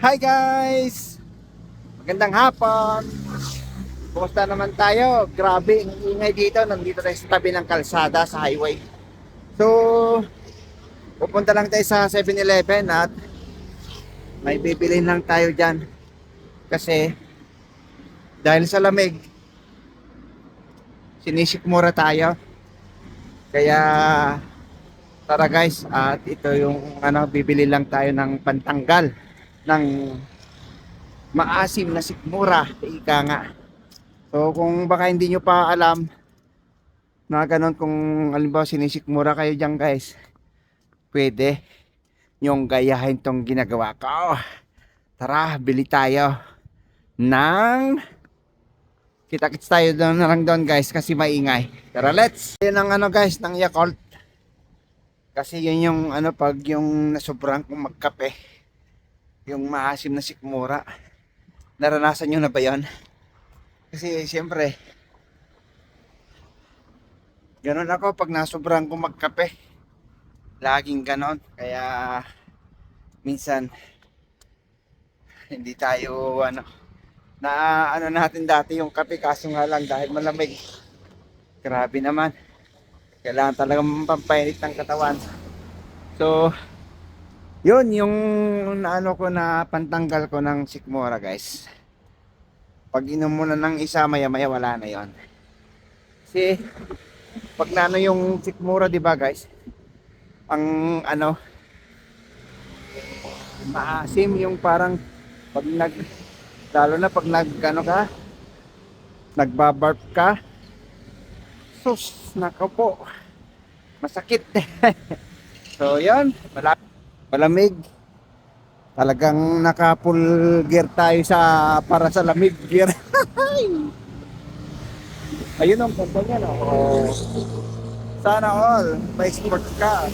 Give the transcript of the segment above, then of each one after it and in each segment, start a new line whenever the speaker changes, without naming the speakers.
Hi guys! Magandang hapon! Kumusta naman tayo? Grabe, ang ingay dito. Nandito tayo sa tabi ng kalsada sa highway. So, pupunta lang tayo sa 7-Eleven at may bibilin lang tayo dyan. Kasi, dahil sa lamig, sinisikmura tayo. Kaya, tara guys, at ito yung ano, bibili lang tayo ng pantanggal ng maasim na sikmura, ika nga. So kung baka hindi nyo pa alam na ganun kung alimbawa sinisikmura kayo dyan guys, pwede nyong gayahin tong ginagawa ko. Tara, bili tayo ng kita-kits tayo doon na lang doon guys kasi maingay. Tara, let's! Yun ang ano guys, ng Yakult. Kasi yun yung ano pag yung nasobrang kong magkape yung maasim na sikmura. Naranasan nyo na ba yun? Kasi siyempre, ganun ako pag nasobrang kong magkape. Laging ganon. Kaya minsan hindi tayo ano na ano natin dati yung kape kaso nga lang dahil malamig. Grabe naman. Kailangan talagang pampainit ng katawan. So, yun, yung naano ko na pantanggal ko ng sikmura guys. Pag inom mo na ng isa, maya maya wala na yon. Kasi, pag naano yung sikmura, di ba guys? Ang ano, maasim yung parang pag nag, lalo na pag nag, ano ka, nagbabarp ka, sus, nako masakit. so, yun, malapit malamig. Talagang naka full gear tayo sa para sa lamig gear. Ayun ang ganda niya no. Oh. Sana all may sport ka.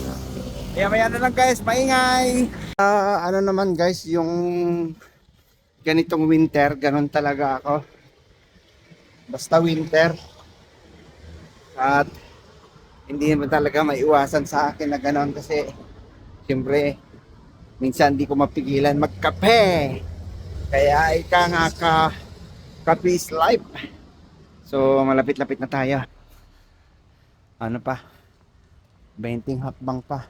Kaya may ano lang guys, maingay. Ah, ano naman guys, yung ganitong winter, ganun talaga ako. Basta winter. At hindi naman talaga maiwasan sa akin na ganon kasi siyempre minsan di ko mapigilan magkape. Kaya ika nga ka kape is life. So malapit-lapit na tayo. Ano pa? 20 hakbang pa.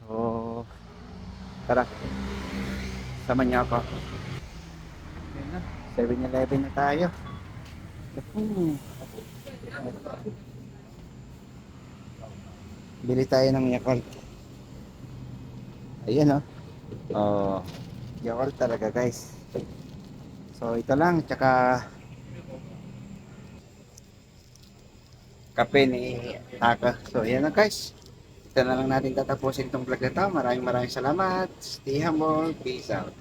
So tara. Sama niyo ako. Ayan na, 7-Eleven na tayo. Bili tayo ng Yakult. Ayan oh. Oh, Yakult talaga guys. So ito lang tsaka kape ni Taka. So ayan na guys. Ito na lang natin tatapusin itong vlog na to. Maraming maraming salamat. Stay humble. Peace out.